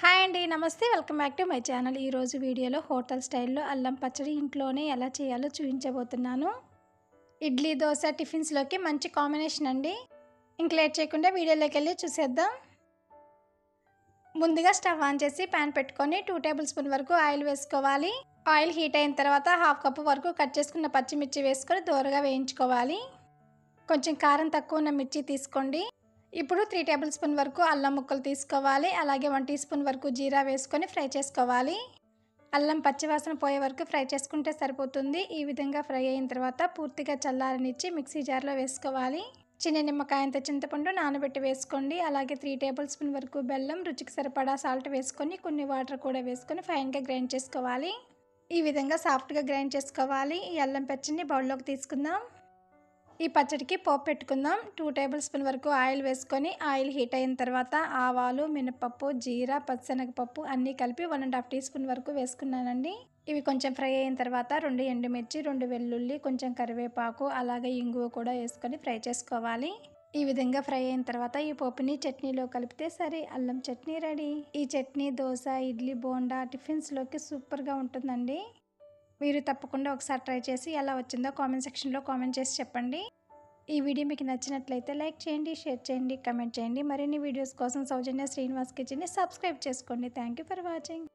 Hi అండి నమస్తే. Welcome back to my channel. ఈరోజు వీడియోలో హోటల్ స్టైల్లో అల్లం పచ్చడి ఇంట్లోనే ఎలా చేయాలో చూపించబోతున్నాను. ఇడ్లీ దోశ టిఫిన్స్లోకి మంచి కాంబినేషన్ అండి. ఇంక లేట్ చేయకుండా వీడియోలోకి వెళ్ళి చూసేద్దాం. ముందుగా స్టవ్ ఆన్ చేసి ప్యాన్ పెట్టుకొని టూ టేబుల్ స్పూన్ వరకు ఆయిల్ వేసుకోవాలి. ఆయిల్ హీట్ అయిన తర్వాత హాఫ్ కప్ వరకు కట్ చేసుకున్న పచ్చిమిర్చి వేసుకొని దూరగా వేయించుకోవాలి. కొంచెం కారం తక్కువ ఉన్న మిర్చి తీసుకోండి. ఇప్పుడు త్రీ టేబుల్ స్పూన్ వరకు అల్లం ముక్కలు తీసుకోవాలి. అలాగే వన్ టీ స్పూన్ వరకు జీరా వేసుకొని ఫ్రై చేసుకోవాలి. అల్లం పచ్చివాసన పోయే వరకు ఫ్రై చేసుకుంటే సరిపోతుంది. ఈ విధంగా ఫ్రై అయిన తర్వాత పూర్తిగా చల్లారనిచ్చి మిక్సీ జార్లో వేసుకోవాలి. చిన్న నిమ్మకాయంత చింతపండు నానబెట్టి వేసుకోండి. అలాగే త్రీ టేబుల్ స్పూన్ వరకు బెల్లం రుచికి సరిపడా సాల్ట్ వేసుకొని కొన్ని వాటర్ కూడా వేసుకొని ఫైన్గా గ్రైండ్ చేసుకోవాలి. ఈ విధంగా సాఫ్ట్గా గ్రైండ్ చేసుకోవాలి. ఈ అల్లం పచ్చడిని బౌల్లోకి తీసుకుందాం. ఈ పచ్చడికి పోపు పెట్టుకుందాం. టూ టేబుల్ స్పూన్ వరకు ఆయిల్ వేసుకొని ఆయిల్ హీట్ అయిన తర్వాత ఆవాలు మినపప్పు జీరా పచ్చనగపప్పు అన్నీ కలిపి one and half teaspoon వరకు వేసుకున్నానండి. ఇవి కొంచెం ఫ్రై అయిన తర్వాత రెండు ఎండుమిర్చి రెండు వెల్లుల్లి కొంచెం కరివేపాకు అలాగే ఇంగువ కూడా వేసుకొని ఫ్రై చేసుకోవాలి. ఈ విధంగా ఫ్రై అయిన తర్వాత ఈ పోపుని చట్నీలో కలిపితే సరే అల్లం చట్నీ రెడీ. ఈ చట్నీ దోశ ఇడ్లీ బోండా టిఫిన్స్లోకి సూపర్గా ఉంటుందండి. మీరు తప్పకుండా ఒకసారి ట్రై చేసి ఎలా వచ్చిందో కామెంట్ సెక్షన్లో కామెంట్ చేసి చెప్పండి. ఈ వీడియో మీకు నచ్చినట్లయితే లైక్ చేయండి షేర్ చేయండి కమెంట్ చేయండి. మరిన్ని వీడియోస్ కోసం సౌజన్య శ్రీనివాస్ కిచెన్ని సబ్స్క్రైబ్ చేసుకోండి. Thank you for watching.